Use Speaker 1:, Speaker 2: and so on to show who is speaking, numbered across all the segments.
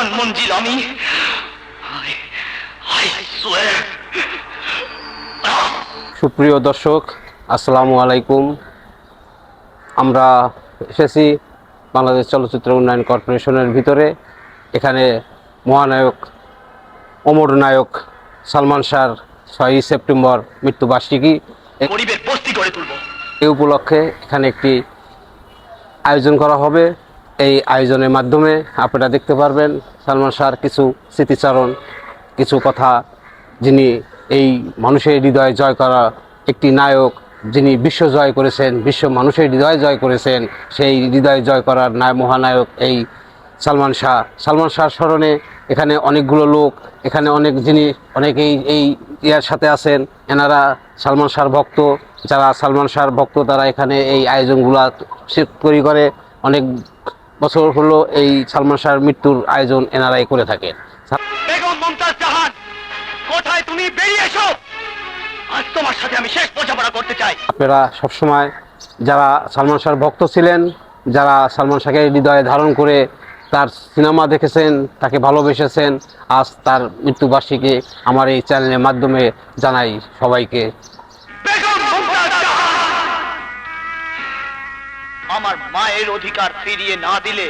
Speaker 1: তুফান মঞ্জিল আমি.
Speaker 2: সুপ্রিয় দর্শক আসসালামু আলাইকুম। আমরা এসেছি বাংলাদেশ চলচ্চিত্র উন্নয়ন কর্পোরেশনের ভিতরে। এখানে মহানায়ক অমর নায়ক সালমান শাহর ছয়ই সেপ্টেম্বর মৃত্যুবার্ষিকী এ- এই উপলক্ষে এখানে একটি আয়োজন করা হবে। এই আয়োজনের মাধ্যমে আপনারা দেখতে পারবেন সালমান শাহর কিছু স্মৃতিচারণ, কিছু কথা যিনি এই মানুষের হৃদয় জয় করা একটি নায়ক যিনি বিশ্ব জয় করেছেন, বিশ্ব মানুষের হৃদয় জয় করেছেন, সেই হৃদয় জয় করার নায়, মহানায়ক এই সালমান শাহ। সালমান শাহ স্মরণে এখানে অনেকগুলো লোক, এখানে অনেক জিনিস অনেকেই এই ইয়ার সাথে আছেন, এনারা সালমান শাহর ভক্ত, যারা সালমান শাহর ভক্ত তারা এখানে এই আয়োজনগুলা তৈরি করে। অনেক বছর হলো এই সালমান শাহর মৃত্যুর আয়োজন এনারাই করে থাকেন।
Speaker 1: বেগম মমতাজ জাহান কোথায় তুমি? বেরিয়ে এসো! আজ তোমার সাথে আমি শেষ বোঝাপড়া করতে চাই।
Speaker 2: আপনারা সবসময় যারা সালমান শাহর ভক্ত ছিলেন যারা সালমান শাহকে হৃদয়ে ধারণ করে তার সিনেমা দেখেছেন তাকে ভালোবেসেছেন আজ তার মৃত্যুবার্ষিকী আমার এই চ্যানেলের মাধ্যমে জানাই সবাইকে।
Speaker 1: আমার মায়ের অধিকার ফিরিয়ে না দিলে,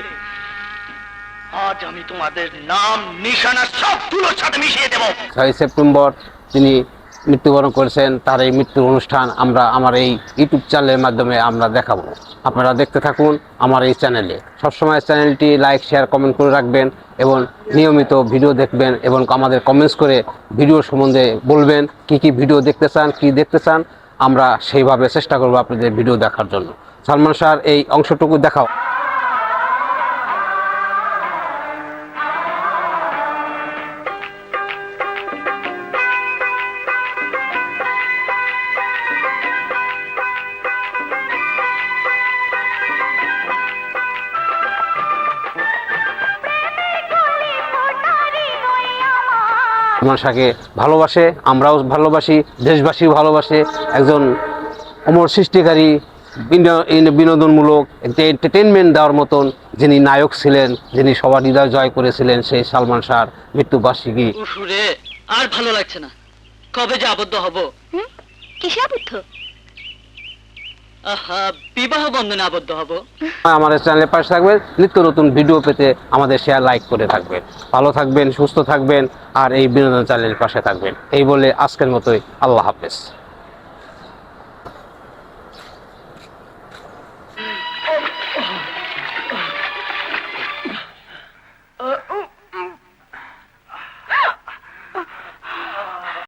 Speaker 1: আজ আমি তোমাদের নাম, নিশানা সব তুলোর সাথে মিশিয়ে দেবো।
Speaker 2: ছয় সেপ্টেম্বর তিনি মৃত্যুবরণ করেছেন, তার এই মৃত্যুর অনুষ্ঠান আমরা আমার এই ইউটিউব চ্যানেলের মাধ্যমে আমরা দেখাবো। আপনারা দেখতে থাকুন আমার এই চ্যানেলে। সবসময় চ্যানেলটি লাইক, শেয়ার, কমেন্ট করে রাখবেন এবং নিয়মিত ভিডিও দেখবেন এবং আমাদের কমেন্টস করে ভিডিও সম্বন্ধে বলবেন, কি কি ভিডিও দেখতে চান, কি দেখতে চান, আমরা সেইভাবে চেষ্টা করব আপনাদের ভিডিও দেখার জন্য। সালমান শাহর এই অংশটুকু দেখাও। সালমান শাহকে ভালোবাসে, আমরাও ভালোবাসি, দেশবাসীও ভালোবাসে। একজন অমর সৃষ্টিকারী বিনোদনমূলক একটি এন্টারটেনমেন্ট দেওয়ার মতন যিনি নায়ক ছিলেন যিনি সবার হৃদয় জয় করেছিলেন সেই সালমান শাহর মৃত্যুবার্ষিকী
Speaker 3: আর ভালো লাগছে না। কবে যে আবদ্ধ হব?
Speaker 4: কিসে আবদ্ধ?
Speaker 3: বিবাহ বন্ধনে আবদ্ধ হব।
Speaker 2: আমাদের চ্যানেলের পাশে থাকবেন নিত্য নতুন ভিডিও পেতে আমাদের শেয়ার লাইক করে থাকবেন। ভালো থাকবেন সুস্থ থাকবেন আর এই বিনোদন চ্যানেলের পাশে থাকবেন। এই বলে আজকের মতোই আল্লাহ হাফেজ।